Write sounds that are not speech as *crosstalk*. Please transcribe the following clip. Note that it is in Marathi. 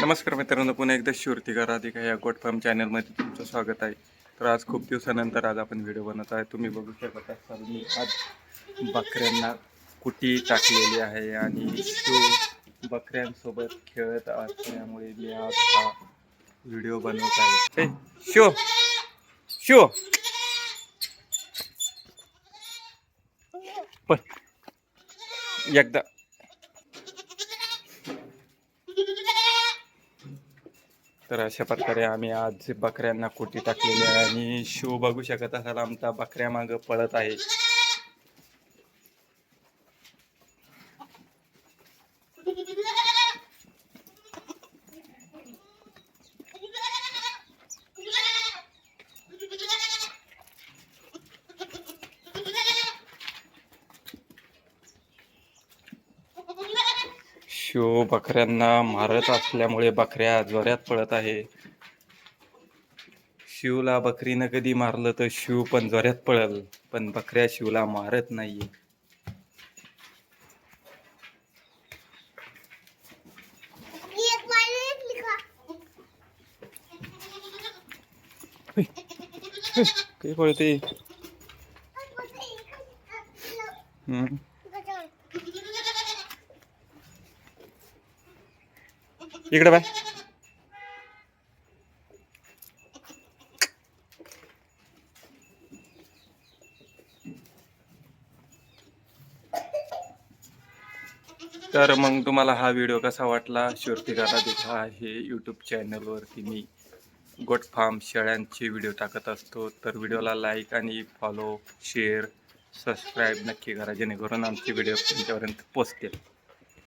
नमस्कार मित्रांनो पुन्हा एकदा शिवर्तिका राधिका या गोट फार्म चॅनलमध्ये तुमचं स्वागत आहे. तर आज खूप दिवसानंतर आज आपण व्हिडिओ बनवत आहे. तुम्ही बघू शकता सर मी आज बकऱ्यांना कुटी टाकलेली आहे आणि तो बकऱ्यांसोबत खेळत असल्यामुळे मी आज हा व्हिडिओ बनवत आहे. Show show. पण एकदा तर अशा प्रकारे आम्ही आज बकऱ्यांना कुटी टाकलेली आहे आणि शो बघू शकत असाल आमचा बकऱ्या मागं पळत आहे. शिव बकऱ्यांना मारत असल्यामुळे बकऱ्या जोऱ्यात पळत आहे. शिवला बकरीनं कधी मारलं तर शिव पण जोऱ्यात पळल पण बकऱ्या शिवला मारत नाहीये. *laughs* काही पळते इकडे बाय. तर मग तुम्हाला हा व्हिडिओ कसा वाटला? शिवर्तिका राधिका हे यूट्यूब चॅनलवरती मी गोट फार्म शेळ्यांचे व्हिडिओ टाकत असतो. तर व्हिडिओला लाईक आणि फॉलो शेअर सबस्क्राईब नक्की करा जेणेकरून आमचे व्हिडिओ तुमच्यापर्यंत पोचतील